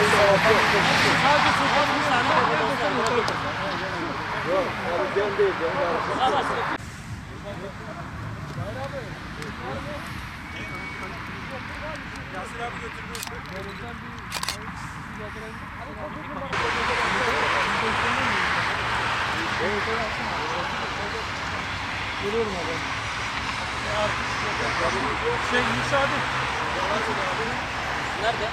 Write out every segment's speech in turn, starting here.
Sadece Sultan bir saniye. Şey müsaade. Nerede?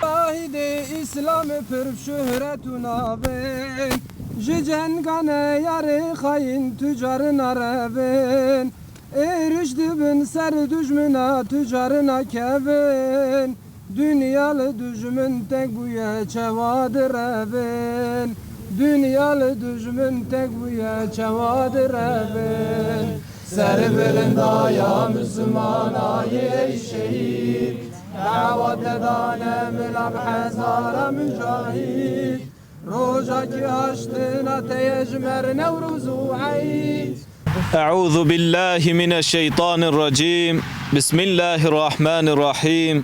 Şahide İslam öpür şöhretuna ben Jicen gane yarı hain tüccarın arabin Eriş dibin ser düşmüne tüccarına kevin. Dünyalı düşmün tek buya çevadır evin Dünyalı düşmün tek buya çevadır evin Daya Müslüman ayı şehit دعوت دانم لب هزار مجاهد روزا که هشتنا تیجمر نوروز و عید. أعوذ بالله من الشيطان الرجيم. بسم الله الرحمن الرحيم.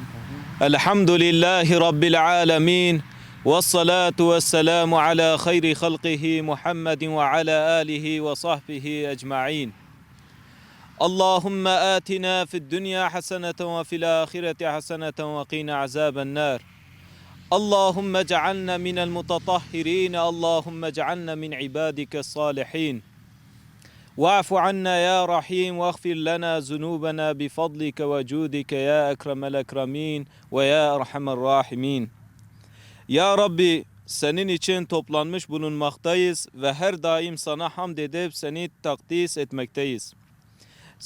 الحمد لله رب العالمين والصلاة والسلام على خير خلقه محمد وعلى آله وصحبه أجمعين. اللهم آتنا في الدنيا حسنة وفي الآخرة حسنة وقنا عذاب النار. اللهم اجعلنا من المتطهرين اللهم اجعلنا من عبادك الصالحين. واعف عنا يا رحيم واغفر لنا ذنوبنا بفضلك وجودك يا أكرم الأكرمين ويا أرحم الراحمين. Ya Rabbi senin için toplanmış bulunmaktayız ve her daim sana hamd edip seni takdis etmekteyiz.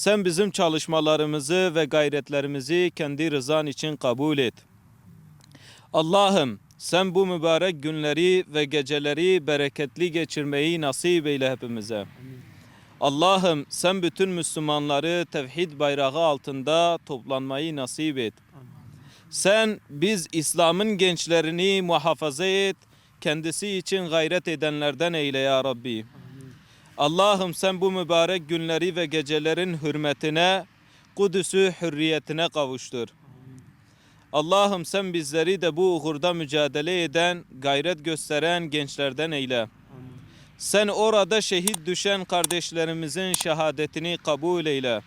Sen bizim çalışmalarımızı ve gayretlerimizi kendi rızan için kabul et. Allah'ım sen bu mübarek günleri ve geceleri bereketli geçirmeyi nasip eyle hepimize. Allah'ım sen bütün Müslümanları tevhid bayrağı altında toplanmayı nasip et. Sen biz İslam'ın gençlerini muhafaza et, kendisi için gayret edenlerden eyle ya Rabbi. Allah'ım sen bu mübarek günleri ve gecelerin hürmetine, Kudüs'ü hürriyetine kavuştur. Allah'ım sen bizleri de bu uğurda mücadele eden, gayret gösteren gençlerden eyle. Sen orada şehit düşen kardeşlerimizin şehadetini kabul eyle.